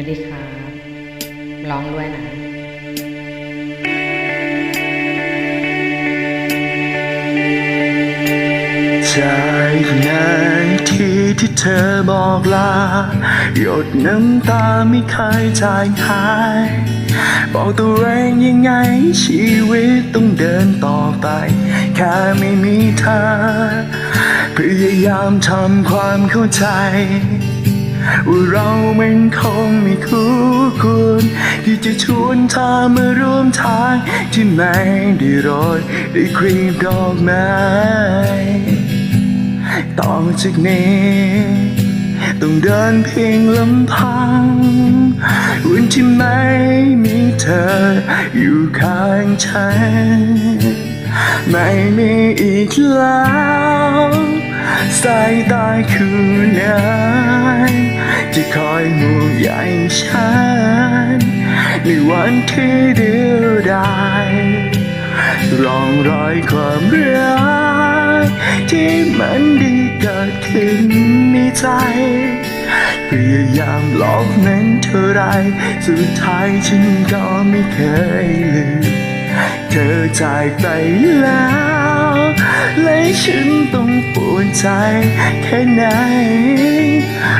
วัสดีครับร้องด้วยนะจากนาทีที่เธอบอกลา หยดน้ำตาไม่เคยจางหาย บอกตัวเองยังไง ชีวิตต้องเดินต่อไป แค่ไม่มีเธอ พยายามทำความเข้าใจ ว่าเรามันคงไม่คู่ควรที่จะชวนเธอมาร่วมทางที่ไม่ได้โรยได้วยกลีบดอกไม้ต่อจากนี้ต้องเดินเพียงลำพังวันที่ไม่มีเธออยู่ข้างฉัน ไม่มีอีกแล้ว สายตาคือไหนจะคอยห่วงใยฉัน ในวันที่เดียวดายร่องรอยความรักที่มันด้เกิดขึ้นในใจพยายามหลอกนั้นเท่าไร สุดท้ายฉันก็ไม่เคยลืม อจากไปแล้ว และฉันต้องปวดใจแค่ไหน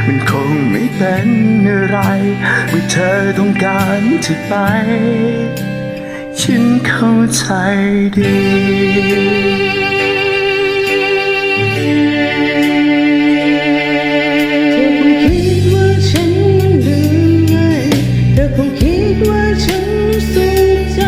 มันคงไม่เป็นอะไรเมื่อเธอต้องการจะไป ฉันเข้าใจดีเธอคงคิดว่าฉันนั้นลืมง่ายเธอคงคิดว่าฉันสุขใจ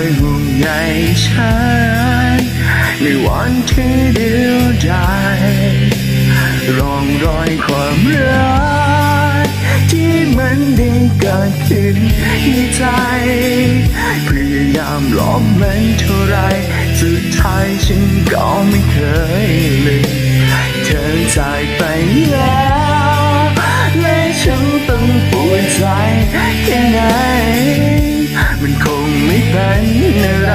อยห่วงใยฉันในวันที่เดียวดายร่องรอยความรักที่มันได้เกิดขึ้นในใจพยายามหลอกมันเท่าไรสุดท้ายฉันก็ไม่เคยลืมเธอจากไปแล้วและฉันต้องปวดใจแค่ไหน เป็นอะไร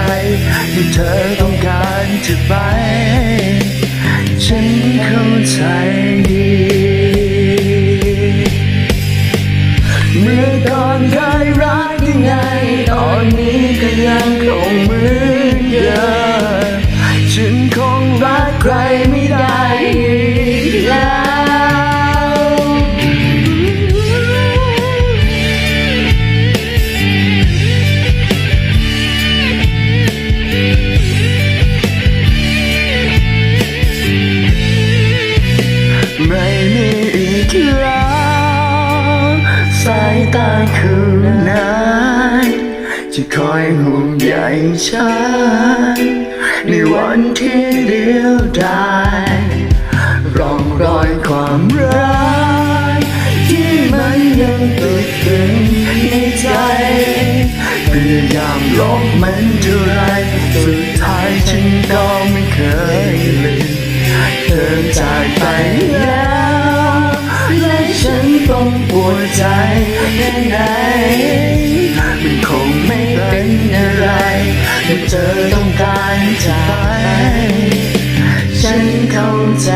ที่เธอต้องการจะไป ฉันเข้าใจ สายตาคือนั้นจะคอยห่วงใยฉัน ในวันที่เดียวดายร่องรอยความรักที่มันยังติดตึงในใจพยายามหลอกมันเท่าไรสุดท้ายฉันก็ไม่เคยลืมเธอจากไปแล้ว ฉันต้องปวดใจแค่ไหนมันคงไม่เป็นอะไรเมื่เธอต้องการจากไปฉันเข้าใจ